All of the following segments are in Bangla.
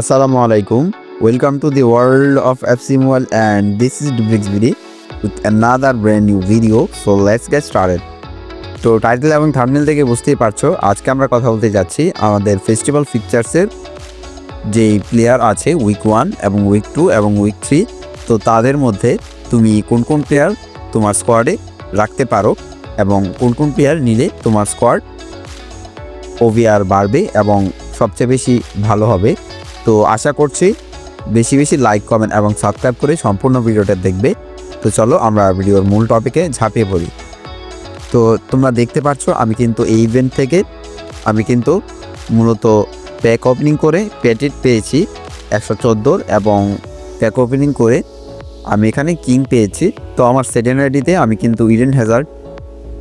Assalamu আলাইকুম welcome to the world of Mobile and this is Dubrix Video with another brand new video. So, let's get started. তো টাইটেল এবং থার্মিল থেকে বুঝতেই পারছ, আজকে আমরা কথা বলতে যাচ্ছি আমাদের ফেস্টিভ্যাল পিকচার্সের যে প্লেয়ার আছে উইক ওয়ান এবং উইক টু এবং উইক থ্রি তো তাদের মধ্যে তুমি কোন কোন প্লেয়ার তোমার স্কোয়াডে রাখতে পারো এবং কোন কোন প্লেয়ার নিলে তোমার স্কোয়াড ওভিআর বাড়বে এবং সবচেয়ে বেশি ভালো হবে তো আশা করছি বেশি বেশি লাইক কমেন্ট এবং সাবস্ক্রাইব করে সম্পূর্ণ ভিডিওটা দেখবে। তো চলো আমরা ভিডিওর মূল টপিকে ঝাঁপিয়ে পড়ি। তো তোমরা দেখতে পাচ্ছ আমি কিন্তু এই ইভেন্ট থেকে আমি কিন্তু মূলত প্যাক ওপেনিং করে পেটেড পেয়েছি একশো চোদ্দোর এবং প্যাক ওপেনিং করে আমি এখানে কিং পেয়েছি। তো আমার সেকেন্ড আইডিতে আমি কিন্তু ইডেন হ্যাজার্ড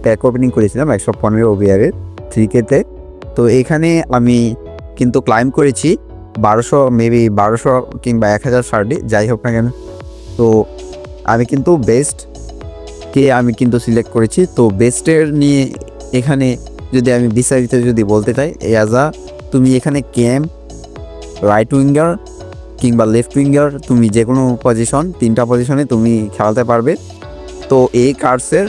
প্যাক ওপেনিং করেছিলাম একশো পনেরো ওভিয়ারের থ্রি কেতে তো। এখানে আমি কিন্তু ক্লাইম করেছি বারোশো মেবি বারোশো কিংবা এক হাজার ষাটে যাই হোক না কেন। তো আমি কিন্তু বেস্ট কে আমি কিন্তু সিলেক্ট করেছি। তো বেস্টের নিয়ে এখানে যদি আমি বিস্তারিত যদি বলতে চাই অ্যাজ আ তুমি এখানে ক্যাম্প রাইট উইঙ্গার কিংবা লেফট উইঙ্গার তুমি যে কোনো পজিশন তিনটা পজিশনে তুমি খেলাতে পারবে। তো এই কার্ডসের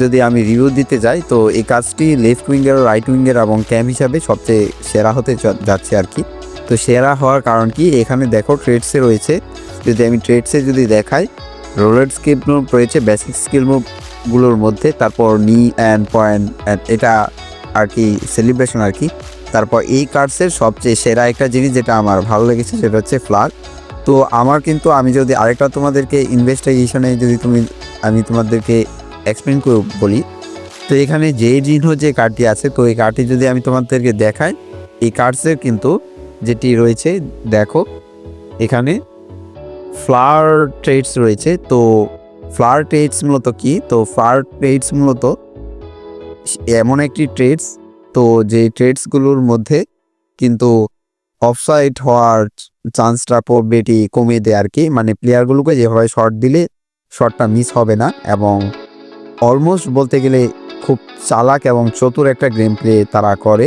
যদি আমি রিভিউ দিতে যাই, তো এই কাজটি লেফট উইঙ্গার রাইট উইঙ্গার এবং ক্যাম্প হিসাবে সবচেয়ে সেরা হতে যাচ্ছে আর কি। তো সেরা হওয়ার কারণ কি? এখানে দেখো ট্রেডসে রয়েছে। যদি আমি ট্রেডসে যদি দেখাই রোলেড স্কিল মুভ রয়েছে বেসিক স্কিল মুভগুলোর মধ্যে, তারপর নি অ্যান্ড পয়েন্ট অ্যান্ড এটা আর কি সেলিব্রেশন আর কি। তারপর এই কার্ডসের সবচেয়ে সেরা একটা জিনিস যেটা আমার ভালো লেগেছে, সেটা হচ্ছে ফ্লাগ তো আমার কিন্তু, আমি যদি আরেকটা তোমাদেরকে ইনভেস্টিগেশনে যদি তুমি, আমি তোমাদেরকে এক্সপ্লেন করে বলি, তো এখানে যে জিহ্ন যে কার্ডটি আছে, তো এই কার্ডটি যদি আমি তোমাদেরকে দেখাই, এই কার্ডসের কিন্তু যেটি রয়েছে, দেখো, এখানে ফ্লাওয়ার ট্রেডস রয়েছে। তো ফ্লাওয়ার ট্রেডস মূলত কি? তো ফ্লাওয়ার ট্রেডস মূলত এমন একটি ট্রেডস তো যে ট্রেডসগুলোর মধ্যে কিন্তু অফসাইড হওয়ার চান্সটা বেটি কমিয়ে দেয় আর কি মানে প্লেয়ারগুলোকে যেভাবে শট দিলে শটটা মিস হবে না এবং অলমোস্ট বলতে গেলে খুব চালাক এবং চতুর একটা গেম প্লে তারা করে।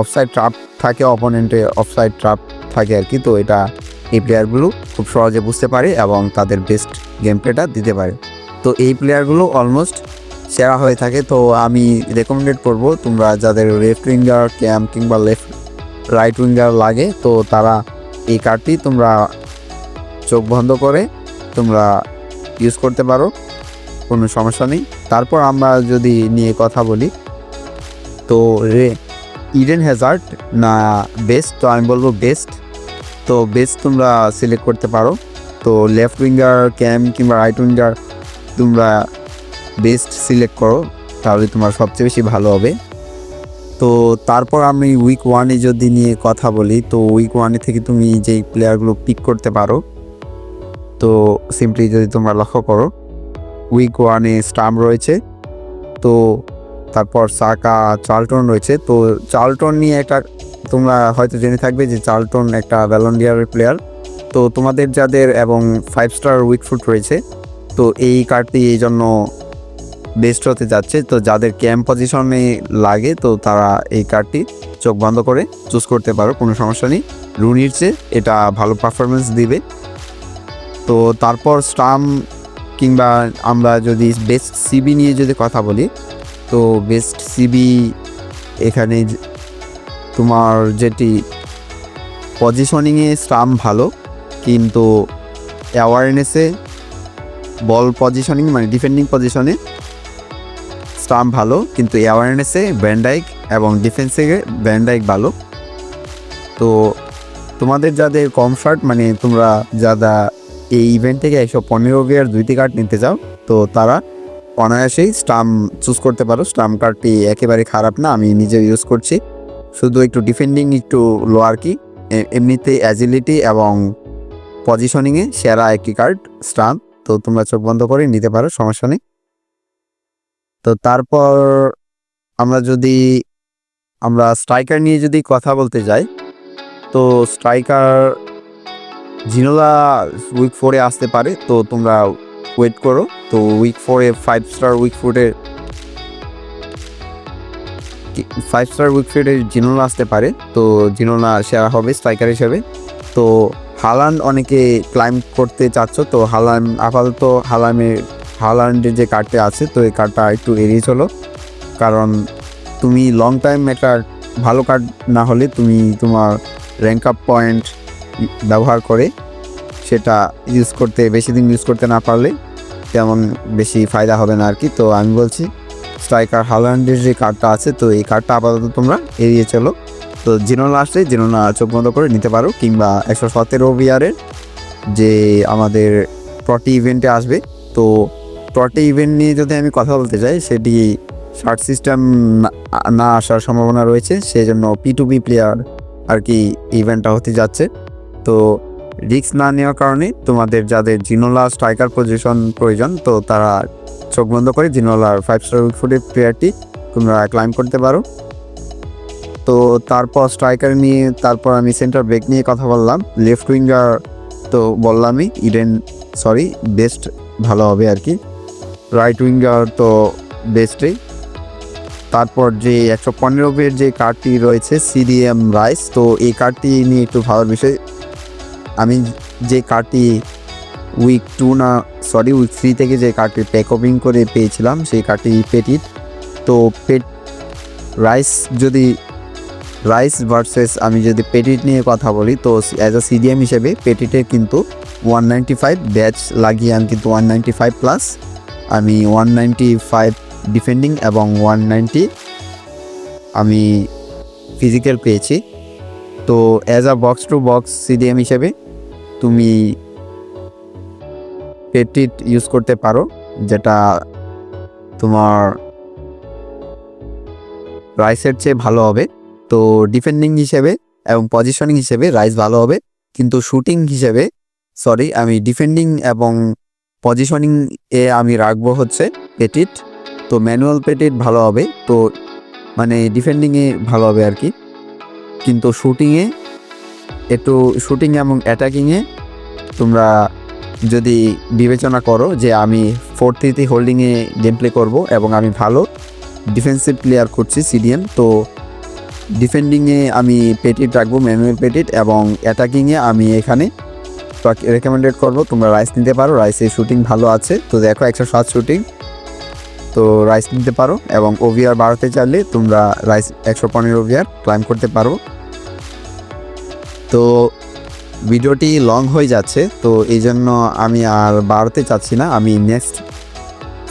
অফসাইড ট্রাপ থাকে অপোনেন্টে অফসাইড ট্রাপ থাকে আর কি, তো এটা এই প্লেয়ারগুলো খুব সহজে বুঝতে পারে এবং তাদের বেস্ট গেম প্লেটা দিতে পারে। তো এই প্লেয়ারগুলো অলমোস্ট সেরা হয়ে থাকে, তো আমি রেকমেন্ডেড করব তোমরা যাদের লেফট উইঙ্গার ক্যাম্প কিংবা লেফট রাইট উইঙ্গার লাগে, তো তারা এই কার্ডটি তোমরা চোখ বন্ধ করে তোমরা ইউজ করতে পারো, কোনো সমস্যা নেই। তারপর আমরা যদি নিয়ে কথা বলি, তো রে ইডেন হ্যাজার্ড না বেস্ট তো আমি বলব বেস্ট তো বেস্ট তোমরা সিলেক্ট করতে পারো। তো লেফট উইঙ্গার ক্যাম কিংবা রাইট উইঙ্গার তোমরা বেস্ট সিলেক্ট করো, তাহলে তোমার সবচেয়ে বেশি ভালো হবে। তো তারপর আমি উইক ওয়ানে যদি নিয়ে কথা বলি, তো উইক ওয়ানে থেকে তুমি যেই প্লেয়ারগুলো পিক করতে পারো, তো সিম্পলি যদি তোমরা লক্ষ্য করো উইক ওয়ানে স্টাম রয়েছে। তো তারপর সাকা, চার্লটন রয়েছে। তো চার্লটন নিয়ে একটা তোমরা হয়তো জেনে থাকবে যে চার্লটন একটা ভ্যালন্ডিয়ারের প্লেয়ার তো তোমাদের যাদের এবং ফাইভ স্টার উইক ফুট রয়েছে, তো এই কার্ডটি এই জন্য বেস্ট হতে যাচ্ছে। তো যাদের ক্যাম্প পজিশনে লাগে, তো তারা এই কার্ডটি চোখ বন্ধ করে চুজ করতে পারো, কোনো সমস্যা নেই। রুনির চেয়ে এটা ভালো পারফরমেন্স দিবে। তো তারপর স্টাম কিংবা আমরা যদি বেস্ট সিবি নিয়ে যদি কথা বলি তো বেস্ট সিবি এখানে তোমার যেটি পজিশনিংয়ে স্টাম ভালো, কিন্তু অ্যাওয়ারনেসে বল পজিশনিং মানে ডিফেন্ডিং পজিশনে স্টাম্প ভালো, কিন্তু অ্যাওয়ারনেসে ব্যান্ডাইক এবং ডিফেন্সে ব্যান্ডাইক ভালো। তো তোমাদের যাদের কম শট মানে তোমরা যারা এই ইভেন্ট থেকে একশো পনেরো গিয়ার দুইটি কার্ড নিতে চাও, তো তারা অনায়াসেই স্টাম্প চুজ করতে পারো। স্টাম্প কার্ডটি একেবারে খারাপ না, আমি নিজে ইউজ করছি। শুধু একটু ডিফেন্ডিং একটু লো আর কি এমনিতে অ্যাজিলিটি এবং পজিশনিংয়ে সেরা একটি কার্ড স্টাম্প তো তোমরা চোখ বন্ধ করে নিতে পারো, সমস্যা নেই। তো তারপর আমরা যদি, আমরা স্ট্রাইকার নিয়ে যদি কথা বলতে যাই, তো স্ট্রাইকার জিনোলা উইক ফোরে আসতে পারে। তো তোমরা ওয়েট করো। তো উইক ফোরে ফাইভ স্টার উইক ফুটে ফাইভ স্টার উইক ফুটে জিনোলা আসতে পারে। তো জিনোলা সেরা হবে স্ট্রাইকার হিসেবে। তো হালান অনেকে ক্লাইম করতে চাচ্ছ, তো হালান আপাতত হালামের হালান্ডের যে কার্ডটা আছে, তো এই কার্ডটা একটু এড়িয়ে চলো। কারণ তুমি লং টাইম একটা ভালো কার্ড না হলে তুমি তোমার র্যাঙ্ক আপ পয়েন্ট ব্যবহার করে সেটা ইউজ করতে, বেশি দিন ইউজ করতে না পারলে তেমন বেশি ফায়দা হবে না আর কি তো আমি বলছি স্ট্রাইকার হালান্ডের যে কার্ডটা আছে, তো এই কার্ডটা আপাতত তোমরা এড়িয়ে চলো। তো জিনোনা আসলে জিনোনা চোখ বন্ধ করে নিতে পারো, কিংবা একশো সতেরো বিয়ারের যে আমাদের প্রটি ইভেন্টে আসবে, তো প্রটি ইভেন্ট নিয়ে যদি আমি কথা বলতে চাই সেটি শার্ট সিস্টেম না আসার সম্ভাবনা রয়েছে সেই জন্য পি টু পি প্লেয়ার আর কি ইভেন্টটা হতে যাচ্ছে। তো রিস্ক না নেওয়ার কারণে তোমাদের যাদের জিনোলা স্ট্রাইকার পজিশন প্রয়োজন, তো তারা চোখ বন্ধ করে জিনোলার ফাইভ স্টার ফুটের প্লেয়ারটি তোমরা ক্লাইম করতে পারো। তো তারপর স্ট্রাইকার নিয়ে তারপর আমি সেন্টার ব্রেক নিয়ে কথা বললাম। লেফট উইঙ্গার তো বললামই ইডেন সরি বেস্ট ভালো হবে আর কি। রাইট উইঙ্গার তো বেস্টই তারপর যে একশো পনেরো যে কার্ডটি রয়েছে সিডিএম রাইস তো এই কার্ডটি নিয়ে একটু ভাবার বিষয় আমি যে কার্ডটি উইক টু না সরি উইক থ্রি থেকে যে কার্ডটি প্যাক ওপিং করে পেয়েছিলাম, সেই কার্ডটি পেটির। তো পেট রাইস যদি রাইস ভার্সেস আমি যদি পেটিট নিয়ে কথা বলি, তো অ্যাজ আ সিডিএম হিসেবে পেটিটের কিন্তু ওয়ান নাইনটি ফাইভ ব্যাচ লাগিয়ে আমি কিন্তু ওয়ান নাইনটি ফাইভ প্লাস আমি ওয়ান নাইনটি ফাইভ ডিফেন্ডিং এবং ওয়ান নাইনটি আমি ফিজিক্যাল পেয়েছি। তো as a box to box CDM হিসেবে তুমি পেটিট ইউজ করতে পারো, যেটা তোমার রাইসের চেয়ে ভালো হবে। তো ডিফেন্ডিং হিসেবে এবং পজিশনিং হিসেবে রাইস ভালো হবে। কিন্তু শুটিং হিসেবে সরি আমি ডিফেন্ডিং এবং পজিশনিং এ আমি রাখব হচ্ছে পেটিট তো ম্যানুয়াল পেটিট ভালো হবে। তো মানে ডিফেন্ডিংয়ে ভালো হবে আর কি। কিন্তু শুটিংয়ে একটু শুটিং এবং অ্যাটাকিংয়ে তোমরা যদি বিবেচনা করো যে আমি ফোর থ্রিতে হোল্ডিংয়ে গেম প্লে করব এবং আমি ভালো ডিফেন্সিভ প্লেয়ার করছি সিডিএম তো ডিফেন্ডিংয়ে আমি পেটিট রাখব ম্যানুয়াল পেটিট এবং অ্যাটাকিংয়ে আমি এখানে রেকমেন্ডেড করব। তোমরা রাইস নিতে পারো রাইসের শুটিং ভালো আছে। তো দেখো একশো সাত শুটিং তো রাইস নিতে পারো এবং ওভিআর বাড়াতে চাইলে তোমরা রাইস একশো পনেরো ওভিআর ক্লাইম করতে পারো। তো ভিডিওটি লং হয়ে যাচ্ছে, তো এই জন্য আমি আর বাড়াতে চাচ্ছি না। আমি নেক্সট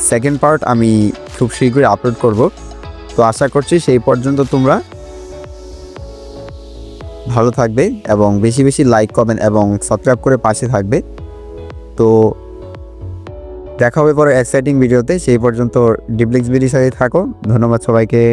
সেকেন্ড পার্ট আমি খুব শীঘ্রই আপলোড করব। তো আশা করছি সেই পর্যন্ত তোমরা ভালো থাকবে এবং বেশি বেশি লাইক কমেন্ট এবং সাবস্ক্রাইব করে পাশে থাকবে। তো দেখা হবে পরে এক্সাইটিং ভিডিওতে সেই পর্যন্ত ডিপ্লিক্স বিডি সাথে থাকো। ধন্যবাদ সবাইকে।